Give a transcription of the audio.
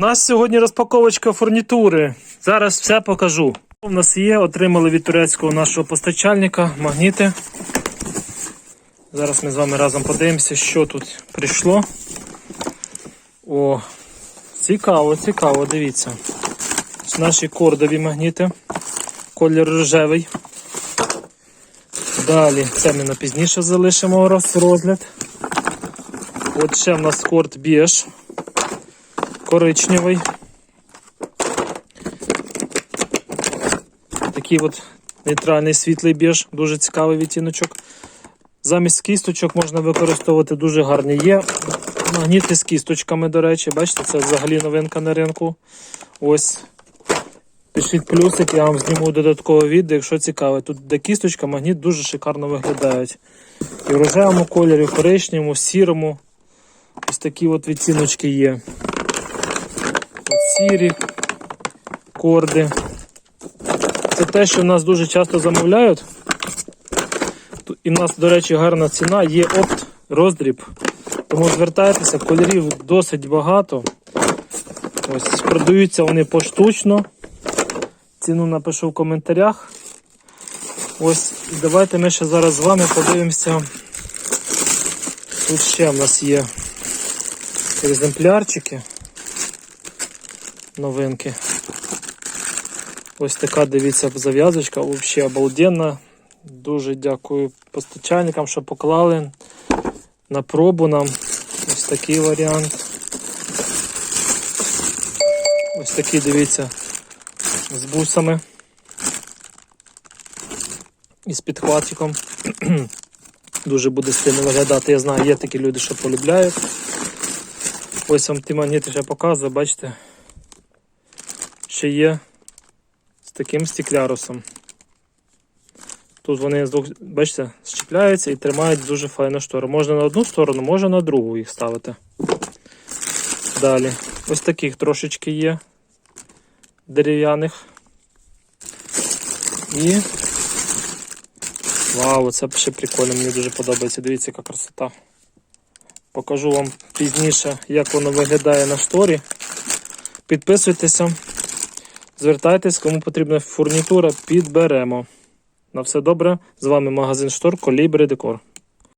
У нас сьогодні розпаковочка фурнітури. Зараз все покажу. У нас є, отримали від турецького нашого постачальника магніти. Зараз ми з вами разом подивимося, що тут прийшло. О, цікаво, цікаво, дивіться. Наші кордові магніти. Колір рожевий. Далі, це ми на пізніше залишимо розгляд. От ще в нас корд біж. Коричневий. Такий от нейтральний світлий біж, дуже цікавий відтіночок. Замість кісточок можна використовувати дуже гарні. Є магніти з кісточками, до речі, бачите, це взагалі новинка на ринку. Ось. Пишіть плюсик, я вам зніму додаткове відео, якщо цікаве. Тут де кісточка, магніт дуже шикарно виглядають. І в рожевому кольорі, в коричневому, сірому. Ось такі от відціночки є. Сірі корди. Це те, що в нас дуже часто замовляють. І в нас, до речі, гарна ціна, є опт роздріб. Тому звертайтеся, кольорів досить багато. Ось продаються вони поштучно. Ціну напишу в коментарях. Ось, давайте ми ще зараз з вами подивимося. Тут ще в нас є екземплярчики. Новинки. Ось така, дивіться, зав'язочка, взагалі обалденна. Дуже дякую постачальникам, що поклали на пробу нам. Ось такий варіант. Ось такий, дивіться, з бусами. І з підхватиком. Дуже буде стильно виглядати. Я знаю, є такі люди, що полюбляють. Ось вам ті монети ще показую, бачите. Ще є з таким стеклярусом. Тут вони з двох, бачите, щепляються і тримають дуже файну штору. Можна на одну сторону, можна на другу їх ставити. Далі. Ось таких трошечки є дерев'яних. І. Вау, це ще прикольно, мені дуже подобається. Дивіться, яка красота. Покажу вам пізніше, як воно виглядає на шторі. Підписуйтеся, звертайтесь, кому потрібна фурнітура, підберемо. На все добре. З вами магазин Штор Колібри Декор.